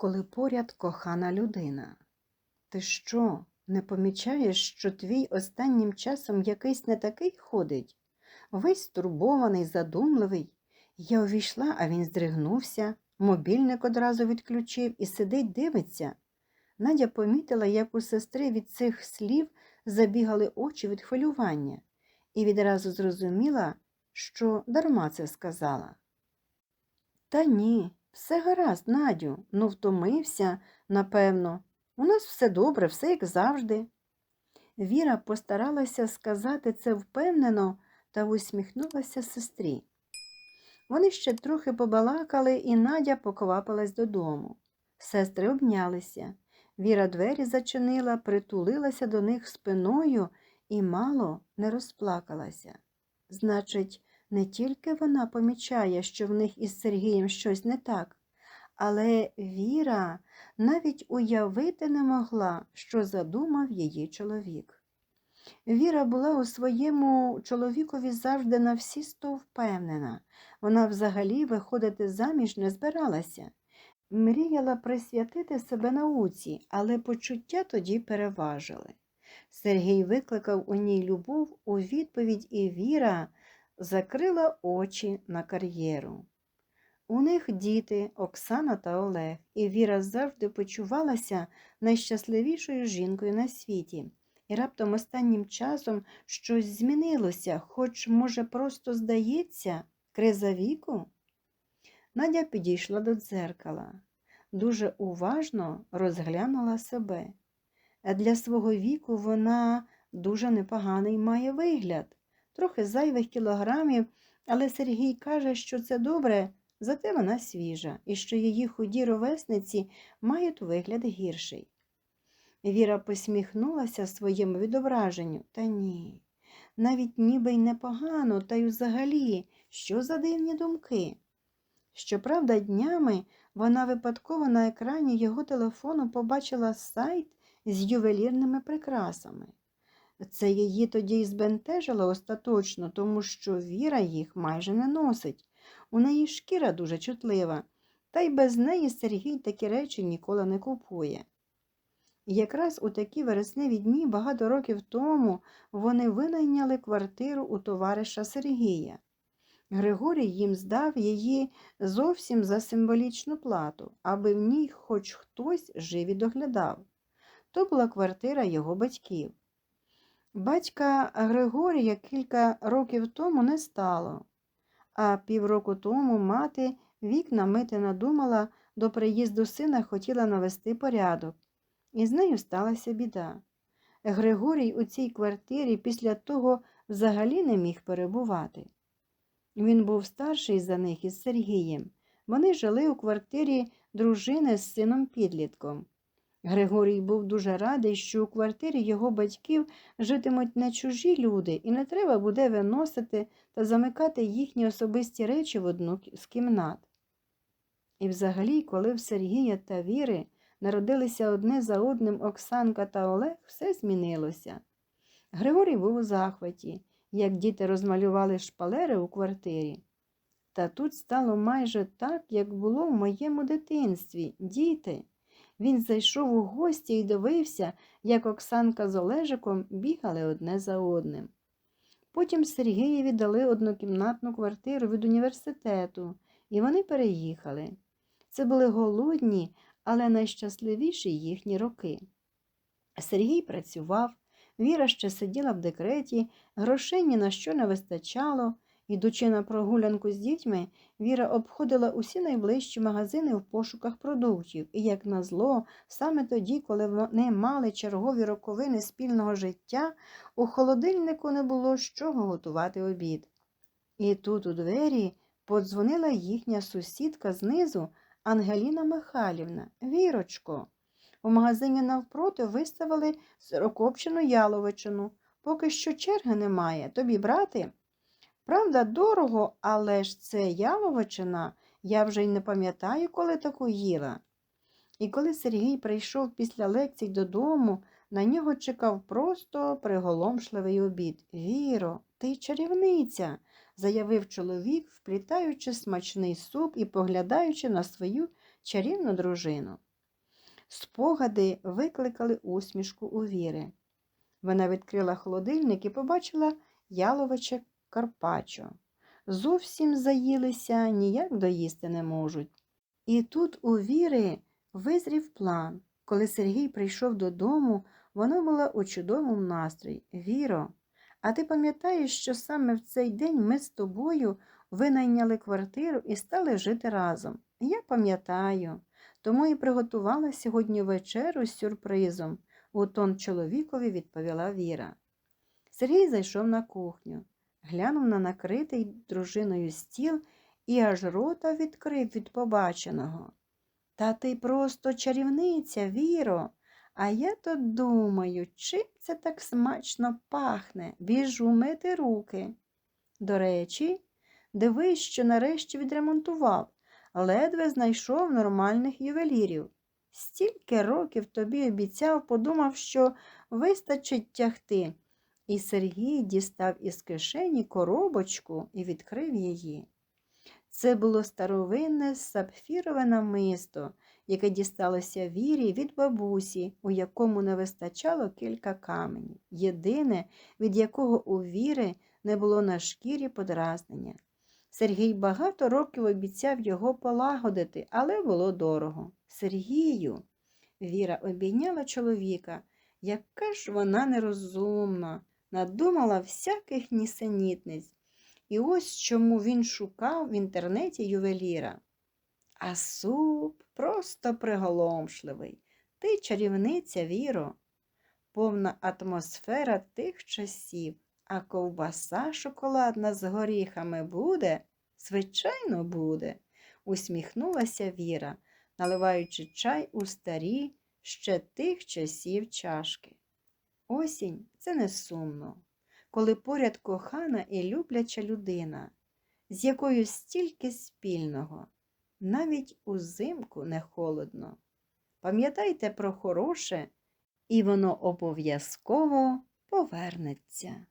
коли поряд кохана людина. Ти що, не помічаєш, що твій останнім часом якийсь не такий ходить? Весь стурбований, задумливий. Я увійшла, а він здригнувся, мобільник одразу відключив і сидить, дивиться. Надя помітила, як у сестри від цих слів забігали очі від хвилювання, і відразу зрозуміла, що дарма це сказала. Та ні, все гаразд, Надю, ну втомився, напевно. У нас все добре, все як завжди. Віра постаралася сказати це впевнено та усміхнулася сестрі. Вони ще трохи побалакали, і Надя поквапилась додому. Сестри обнялися. Віра двері зачинила, притулилася до них спиною і мало не розплакалася. Значить, не тільки вона помічає, що в них із Сергієм щось не так, але Віра навіть уявити не могла, що задумав її чоловік. Віра була у своєму чоловікові завжди на всі сто впевнена. Вона взагалі виходити заміж не збиралася. Мріяла присвятити себе науці, але почуття тоді переважили. Сергій викликав у ній любов у відповідь, і Віра закрила очі на кар'єру. У них діти Оксана та Олег, і Віра завжди почувалася найщасливішою жінкою на світі. І раптом останнім часом щось змінилося, хоч, може, просто здається, криза віку. Надя підійшла до дзеркала, дуже уважно розглянула себе. Для свого віку вона дуже непоганий має вигляд, трохи зайвих кілограмів, але Сергій каже, що це добре, зате вона свіжа, і що її худі ровесниці мають вигляд гірший. Віра посміхнулася своєму відображенню, та ні, навіть ніби й непогано, та й взагалі, що за дивні думки. Щоправда, днями вона випадково на екрані його телефону побачила сайт з ювелірними прикрасами. Це її тоді й збентежило остаточно, тому що Віра їх майже не носить. У неї шкіра дуже чутлива, та й без неї Сергій такі речі ніколи не купує. Якраз у такі вересневі дні багато років тому вони винайняли квартиру у товариша Сергія. Григорій їм здав її зовсім за символічну плату, аби в ній хоч хтось жив і доглядав. То була квартира його батьків. Батька Григорія кілька років тому не стало, а півроку тому мати вікна мити надумала, до приїзду сина хотіла навести порядок, і з нею сталася біда. Григорій у цій квартирі після того взагалі не міг перебувати. Він був старший за них із Сергієм. Вони жили у квартирі дружини з сином підлітком. Григорій був дуже радий, що у квартирі його батьків житимуть не чужі люди, і не треба буде виносити та замикати їхні особисті речі в одну з кімнат. І взагалі, коли в Сергія та Віри народилися одне за одним Оксанка та Олег, все змінилося. Григорій був у захваті, як діти розмалювали шпалери у квартирі. Та тут стало майже так, як було в моєму дитинстві, діти. Він зайшов у гості і дивився, як Оксанка з Олежиком бігали одне за одним. Потім Сергієві дали однокімнатну квартиру від університету, і вони переїхали. Це були голодні, але найщасливіші їхні роки. Сергій працював, Віра ще сиділа в декреті, грошей ні на що не вистачало. Йдучи на прогулянку з дітьми, Віра обходила усі найближчі магазини в пошуках продуктів, і, як назло, саме тоді, коли вони мали чергові роковини спільного життя, у холодильнику не було з чого готувати обід. І тут у двері подзвонила їхня сусідка знизу Ангеліна Михайлівна. Вірочко. У магазині навпроти виставили сирокопчену яловичину. Поки що черги немає. Тобі брати? Правда, дорого, але ж це яловичина, я вже й не пам'ятаю, коли таку їла. І коли Сергій прийшов після лекцій додому, на нього чекав просто приголомшливий обід. Віро, ти чарівниця, заявив чоловік, вплітаючи смачний суп і поглядаючи на свою чарівну дружину. Спогади викликали усмішку у Віри. Вона відкрила холодильник і побачила яловиче карпачо. Зовсім заїлися, ніяк доїсти не можуть. І тут у Віри визрів план. Коли Сергій прийшов додому, вона була у чудовому настрої. Віро, а ти пам'ятаєш, що саме в цей день ми з тобою винайняли квартиру і стали жити разом? Я пам'ятаю, тому і приготувала сьогодні вечерю з сюрпризом, у тон чоловікові відповіла Віра. Сергій зайшов на кухню, глянув на накритий дружиною стіл і аж рота відкрив від побаченого. Та ти просто чарівниця, Віро. А я то думаю, чим це так смачно пахне, біжу мити руки. До речі, дивись, що нарешті відремонтував, ледве знайшов нормальних ювелірів. Стільки років тобі обіцяв, подумав, що вистачить тягти. І Сергій дістав із кишені коробочку і відкрив її. Це було старовинне сапфірове намисто, яке дісталося вірі від бабусі, у якому не вистачало кілька каменів, єдине, від якого у віри не було на шкірі подразнення. Сергій багато років обіцяв його полагодити, але було дорого. Сергію, Віра обійняла чоловіка. Яка ж вона нерозумна, надумала всяких нісенітниць. І ось чому він шукав в інтернеті ювеліра. А суп просто приголомшливий. Ти чарівниця, Віро, повна атмосфера тих часів, а ковбаса шоколадна з горіхами буде? Звичайно, буде, усміхнулася Віра, наливаючи чай у старі ще тих часів чашки. Осінь це не сумно, коли поряд кохана і любляча людина, з якою стільки спільного, навіть узимку не холодно. Пам'ятайте про хороше, і воно обов'язково повернеться.